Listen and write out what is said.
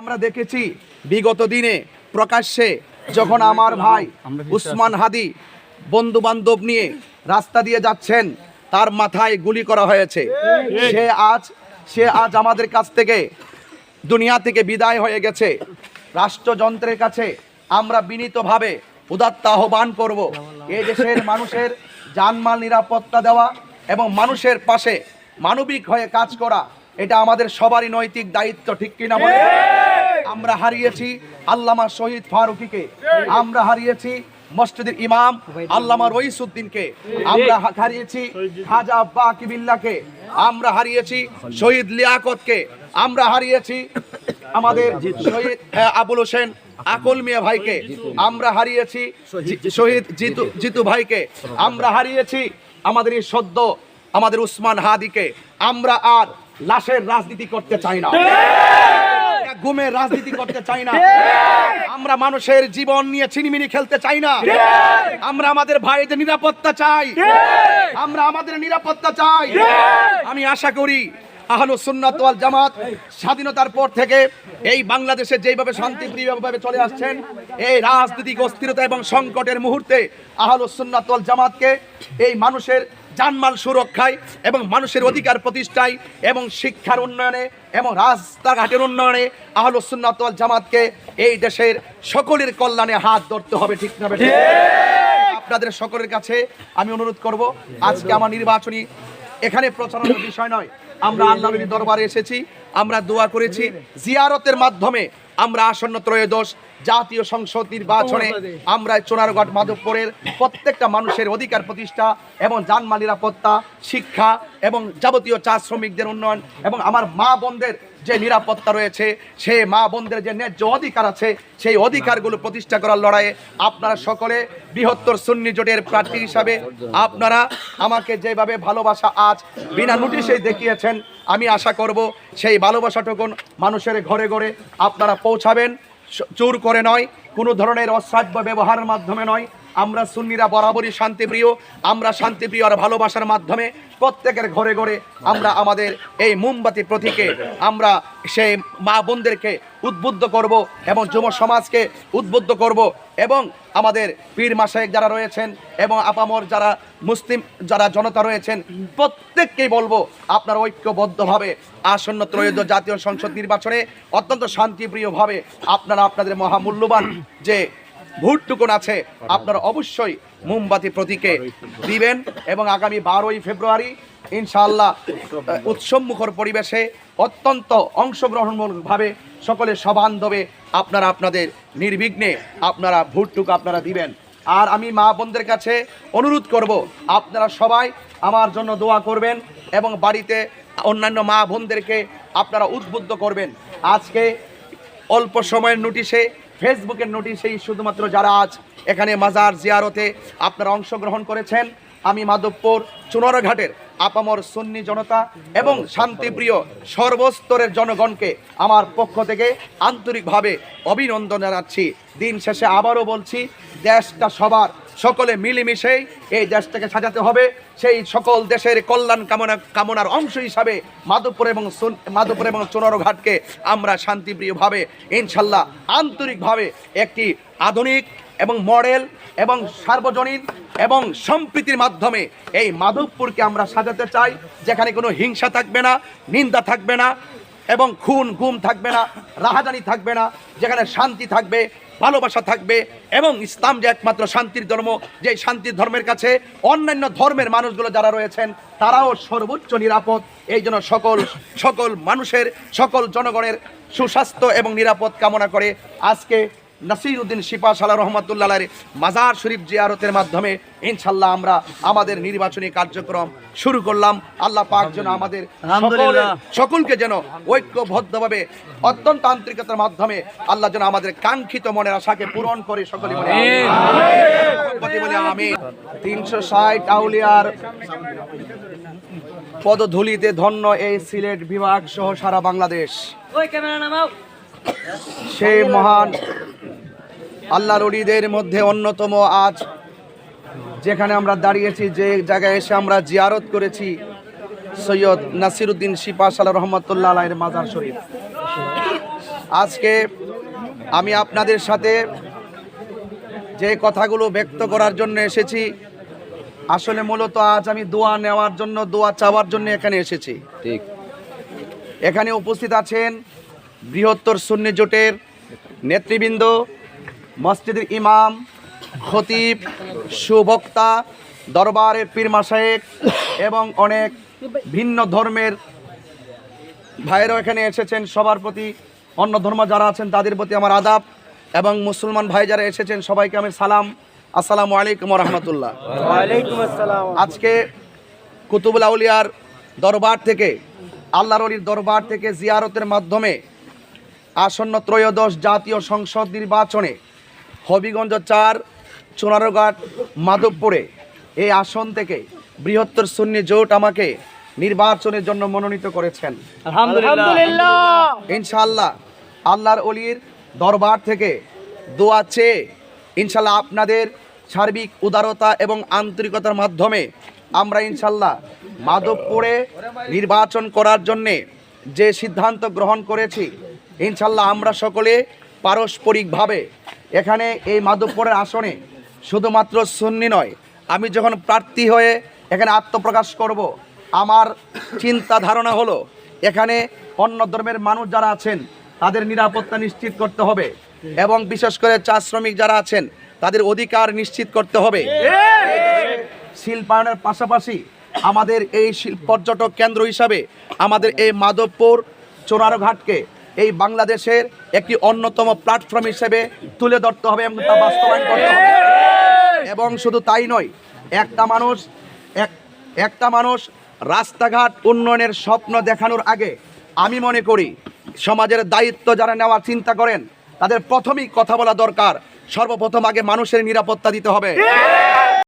আমরা দেখেছি বিগত দিনে প্রকাশ্যে যখন আমার ভাই উসমান হাদি বন্ধু বান্ধব নিয়ে রাস্তা দিয়ে যাচ্ছেন তার মাথায় গুলি করা হয়েছে। সে আজ সে আজ আমাদের কাছ থেকে দুনিয়া থেকে বিদায় হয়ে গেছে। রাষ্ট্রযন্ত্রের কাছে আমরা বিনীতভাবে উদাত্ত আহ্বান করব এ দেশের মানুষের জানমাল নিরাপত্তা দেওয়া এবং মানুষের পাশে মানবিক হয়ে কাজ করা এটা আমাদের সবারই নৈতিক দায়িত্ব ঠিক কিনা বলে? আমরা হারিয়েছি আল্লামা শহীদ ফারুকিকে। আমরা হারিয়েছি মসজিদের ইমাম আল্লামা রইসুদ্দিনকে। আমরা হারিয়েছি খাজা বাকিবিল্লাকে আমরা হারিয়েছি শহীদ লিয়াকতকে। আমরা হারিয়েছি আমাদের শহীদ আবুল হোসেন আকল মিয়া ভাইকে। আমরা হারিয়েছি শহীদ জিতু জিতু ভাইকে। আমরা হারিয়েছি আমাদের এই সদ্য, আমাদের উসমান হাদিকে। আমরা আর লাশের রাজনীতি করতে চাই না। গুমের রাজনীতি করতে চাই না। আমরা মানুষের জীবন নিয়ে ছিনিমিনি খেলতে চাই না। আমরা আমাদের ভাইদের নিরাপত্তা চাই। আমরা আমাদের নিরাপত্তা চাই। আমি আশা করি আহলু সুন্নাত ওয়াল জামাত স্বাধীনতার পর থেকে এই বাংলাদেশে যেভাবে শান্তিপ্রিয়ভাবে চলে আসছেন এই রাজনৈতিক অস্থিরতা এবং সংকটের মুহূর্তে আহলু সুন্নাত ওয়াল জামাতকে এই মানুষের জানমাল সুরক্ষায় এবং মানুষের অধিকার প্রতিষ্ঠায় এবং শিক্ষার উন্নয়নে এবং রাস্তাঘাটের উন্নয়নে আহলু সুন্নাত জামাতকে এই দেশের সকলের কল্যাণে হাত ধরতে হবে ঠিক না? আপনাদের সকলের কাছে আমি অনুরোধ করব আজকে আমার নির্বাচনী এখানে প্রচারণার বিষয় নয় আমরা আল্লাহ দরবারে এসেছি আমরা দোয়া করেছি জিয়ারতের মাধ্যমে আমরা আসন্ন ত্রয়োদশ জাতীয় সংসদ নির্বাচনে আমরা চোনারঘাট মাধবপুরের প্রত্যেকটা মানুষের অধিকার প্রতিষ্ঠা এবং জানমাল নিরাপত্তা, শিক্ষা এবং যাবতীয় চা শ্রমিকদের উন্নয়ন এবং আমার মা বোনদের যে নিরাপত্তা রয়েছে, সে মা বোনদের যে ন্যায্য অধিকার আছে, সেই অধিকারগুলো প্রতিষ্ঠা করার লড়াইয়ে আপনারা সকলে বৃহত্তর সুন্নি জোটের প্রার্থী হিসাবে আপনারা আমাকে যেভাবে ভালোবাসা আজ বিনা নোটিশে দেখিয়েছেন, আমি আশা করব সেই ভালোবাসাটুকুন মানুষের ঘরে ঘরে আপনারা পৌঁছাবেন। চুর করে নয়, কোনো ধরনের অশ্রাব্য ব্যবহারের মাধ্যমে নয় আমরা সুন্নিরা বরাবরই শান্তিপ্রিয়, আমরা শান্তিপ্রিয় আর ভালোবাসার মাধ্যমে প্রত্যেকের ঘরে ঘরে আমরা আমাদের এই মোমবাতি প্রতীকে আমরা সেই মা বোনদেরকে উদ্বুদ্ধ করব এবং যুব সমাজকে উদ্বুদ্ধ করব এবং আমাদের পীর মাসায়েক যারা রয়েছেন এবং আপামর যারা মুসলিম যারা জনতা রয়েছেন, প্রত্যেককেই বলব আপনারা ঐক্যবদ্ধভাবে আসন্ন ত্রয়োদশ জাতীয় সংসদ নির্বাচনে অত্যন্ত শান্তিপ্রিয়ভাবে আপনারা আপনাদের মহামূল্যবান যে ভোটটুকুন আছে। আপনারা অবশ্যই মোমবাতি প্রতীকে দিবেন এবং আগামী বারোই ফেব্রুয়ারি ইনশাআল্লাহ উৎসব মুখর পরিবেশে অত্যন্ত অংশগ্রহণমূলকভাবে সকলে সবান্ধবে আপনারা আপনাদের নির্বিঘ্নে আপনারা ভোটটুকু আপনারা দিবেন। আর আমি মা বোনদের কাছে অনুরোধ করব, আপনারা সবাই আমার জন্য দোয়া করবেন এবং বাড়িতে অন্যান্য মা বোনদেরকে আপনারা উদ্বুদ্ধ করবেন। আজকে অল্প সময়ের নোটিশে ফেসবুকের নোটিশেই শুধুমাত্র যারা আজ এখানে মাজার জিয়ারতে আপনারা অংশগ্রহণ করেছেন, আমি মাধবপুর চুনরঘাটের আপামর সুন্নি জনতা এবং শান্তিপ্রিয় সর্বস্তরের জনগণকে আমার পক্ষ থেকে আন্তরিকভাবে অভিনন্দন জানাচ্ছি। দিন শেষে আবারও বলছি, দেশটা সবার সকলে মিলেমিশেই এই দেশটাকে সাজাতে হবে। সেই সকল দেশের কল্যাণ কামনা কামনার অংশ হিসাবে মাধবপুর এবং মাধবপুর এবং চুনরঘাটকে আমরা শান্তিপ্রিয়ভাবে, ইনশাল্লাহ আন্তরিকভাবে একটি আধুনিক এবং মডেল এবং সার্বজনীন এবং সম্প্রীতির মাধ্যমে এই মাধবপুরকে আমরা সাজাতে চাই। যেখানে কোনো হিংসা থাকবে না, নিন্দা থাকবে না এবং খুন, গুম থাকবে না, রাহাজানি থাকবে না। যেখানে শান্তি থাকবে ভালোবাসা থাকবে এবং ইসলাম যে একমাত্র শান্তির ধর্ম যে শান্তির ধর্মের কাছে অন্যান্য ধর্মের মানুষগুলো যারা রয়েছেন, তারাও সর্বোচ্চ নিরাপদ। এই জন্য সকল সকল মানুষের, সকল জনগণের সুস্বাস্থ্য এবং নিরাপদ কামনা করে আজকে নাসির উদ্দিন শিপা সালা রহমতুল্লাহ মাজার শরীফ জিয়ারতের মাধ্যমে ইনশাল্লাহ আমরা আমাদের নির্বাচনী কার্যক্রম শুরু করলাম। আল্লাহ পাক যেন আমাদের সকলকে যেন ঐক্যবদ্ধভাবে অত্যন্ত আন্তরিকতার মাধ্যমে আল্লাহ যেন আমাদের কাঙ্ক্ষিত মনের আশাকে পূরণ করে সকলে বলে বলে আমি তিনশো ষাট আউলিয়ার পদধূলিতে ধন্য এই সিলেট বিভাগ সহ সারা বাংলাদেশ। ওই সেই মহান আল্লাহ রলিদের মধ্যে অন্যতম আজ যেখানে আমরা দাঁড়িয়েছি যে জায়গায় এসে আমরা জিয়ারত করেছি সৈয়দ নাসিরুদ্দিন শিপা সাল্লাহ রহমতুল্লাহ আলাইয়ের মাজার শরীফ। আজকে আমি আপনাদের সাথে যে কথাগুলো ব্যক্ত করার জন্য এসেছি আসলে মূলত আজ আমি দোয়া নেওয়ার জন্য দোয়া চাওয়ার জন্য এখানে এসেছি। ঠিক। এখানে উপস্থিত আছেন বৃহত্তর সুন্নি জোটের নেতৃবৃন্দ মসজিদের ইমাম খতিব সুবক্তা দরবারের পীরমা শেখ এবং অনেক ভিন্ন ধর্মের ভাইয়েরাও এখানে এসেছেন। সবার প্রতি অন্য ধর্ম যারা আছেন তাদের প্রতি আমার আদাব এবং মুসলমান ভাই যারা এসেছেন সবাইকে আমি সালাম। আসসালামু আলাইকুম রহমতুল্লাহ। আজকে কুতুবুল আউলিয়ার দরবার থেকে আল্লাহর অলির দরবার থেকে জিয়ারতের মাধ্যমে আসন্ন ত্রয়োদশ জাতীয় সংসদ নির্বাচনে হবিগঞ্জ চার চুনারঘাট মাধবপুরে। এই আসন থেকে বৃহত্তর সুন্নি জোট আমাকে নির্বাচনের জন্য মনোনীত করেছেন। ইনশাল্লাহ আল্লাহর অলির দরবার থেকে দোয়া চেয়ে ইনশাল্লাহ আপনাদের সার্বিক উদারতা এবং আন্তরিকতার মাধ্যমে আমরা ইনশাল্লাহ মাধবপুরে নির্বাচন করার জন্যে যে সিদ্ধান্ত গ্রহণ করেছি ইনশাল্লাহ আমরা সকলে পারস্পরিকভাবে এখানে এই মাধবপুরের আসনে শুধুমাত্র সুন্নি নয়, আমি যখন প্রার্থী হয়ে এখানে আত্মপ্রকাশ করব, আমার চিন্তা ধারণা হলো, এখানে অন্য ধর্মের মানুষ যারা আছেন, তাদের নিরাপত্তা নিশ্চিত করতে হবে এবং বিশেষ করে চা শ্রমিক যারা আছেন, তাদের অধিকার নিশ্চিত করতে হবে। শিল্পায়নের পাশাপাশি আমাদের এই পর্যটক কেন্দ্র হিসাবে আমাদের এই মাধবপুর চোরারঘাটকে এই বাংলাদেশের একটি অন্যতম প্ল্যাটফর্ম হিসেবে তুলে ধরতে হবে এবং তা বাস্তবায়ন করতে হবে। এবং শুধু তাই নয়, একটা মানুষ, এক, একটা মানুষ রাস্তাঘাট উন্নয়নের স্বপ্ন দেখানোর আগে আমি মনে করি সমাজের দায়িত্ব যারা নেওয়ার চিন্তা করেন, তাদের প্রথমেই কথা বলা দরকার, সর্বপ্রথম আগে মানুষের নিরাপত্তা দিতে হবে।